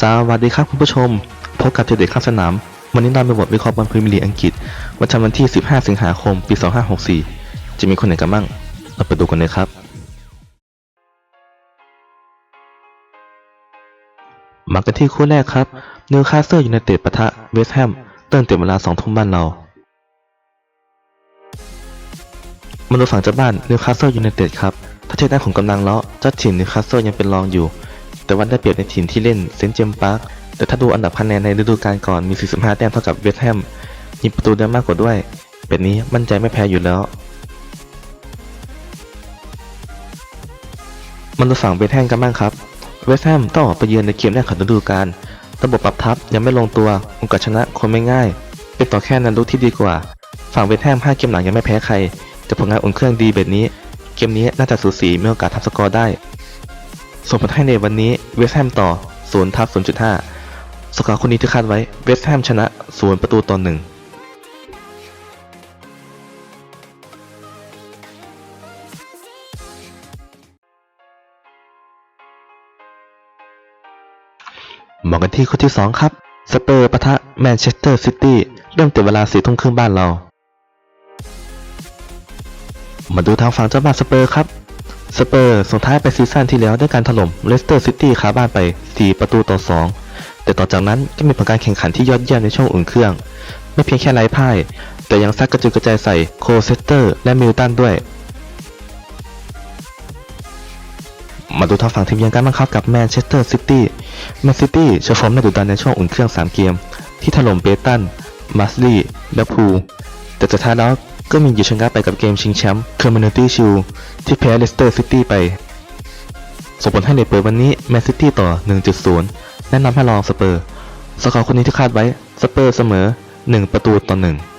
สวัสดีครับคุณผู้ชม พบกับเจเด็กข้างสนาม วันนี้เราไปบทวิเคราะห์บอลพรีเมียร์ลีกอังกฤษวันจันทร์วันที่ 15 สิงหาคม ปี 2564 จะมีคนไหนกันบ้าง เราไปดูกันเลยครับ มากันที่คู่แรกครับนิวคาสเซิลยูไนเต็ดปะทะเวสต์แฮมเติมเต็มเวลา 2 ทุ่มบ้านเรามาดูฝั่งเจ้าบ้านนิวคาสเซิลยูไนเต็ดครับถ้าเทียบด้านของกำลังแล้วเจ้าถิ่นนิวคาสเซิลยังเป็นรองอยู่ แต่ว่าได้เปรียบในถิ่นที่เล่นเซนต์เจมส์พาร์คแต่ถ้าดูอันดับคะแนนในฤดูกาลก่อนมี 45 แต้มเท่ากับเวสต์แฮมยิงประตูได้มากกว่าด้วย เป็นนี้มั่นใจไม่แพ้อยู่แล้ว มันดูฝั่งเวสต์แฮมกันบ้างครับ เวสต์แฮมต้องออกไปเยือนในเกมแรกของฤดูกาลระบบปรับทับยังไม่ลงตัวโอกาสชนะคงไม่ง่าย เป็นต่อแค่นันลุกที่ดีกว่า ฝั่งเวสต์แฮม5เกมหลังยังไม่แพ้ใคร แต่ผลงานอุ่นเครื่องดีแบบนี้ เกมนี้น่าจะสูสีมีโอกาสทำสกอร์ได้ ส่งผลให้ในวันนี้เวสต์แฮมต่อ0ทับ0.5 สกอร์คนนี้ที่คาดไว้เวสต์แฮมชนะ0ประตูต่อ1มากันที่คู่ที่ 2 ครับ สเปอร์ปะทะแมนเชสเตอร์ซิตี้เริ่มแต่เวลา4ทุ่มครึ่งบ้านเรา มาดูทางฝั่งเจ้าบ้านสเปอร์ครับ สเปอร์ส่งท้ายไปซีซั่นที่แล้วด้วยการถล่มเลสเตอร์ซิตี้คาบ้านไป 4 ประตูต่อ 2 แต่ต่อจากนั้นก็มีผลการแข่งขันที่ยอดเยี่ยมในช่วงอุ่นเครื่อง ไม่เพียงแค่ไร้พ่าย แต่ยังซักกระจุยกระจายใส่โคเซสเตอร์และมิลตันด้วย มาดูทางฝั่งทีมเยือนกันบ้างครับกับแมนเชสเตอร์ซิตี้แมนซิตี้โชว์ฟอร์มในดุดันในช่วงอุ่นเครื่อง 3 เกม ที่ถล่มเบตันมัสลีและพูแต่สุดท้ายแล้ว ก็มีหยุดชะงักไปกับเกมชิงแชมป์ Community Shield ที่แพ้เลสเตอร์ซิตี้ไป ส่งผลให้ในเปิดวันนี้แมนซิตี้ต่อ 1.0 แนะนำให้ลองสเปอร์ สกอร์คนนี้ที่คาดไว้ สเปอร์เสมอ 1 ประตูต่อ 1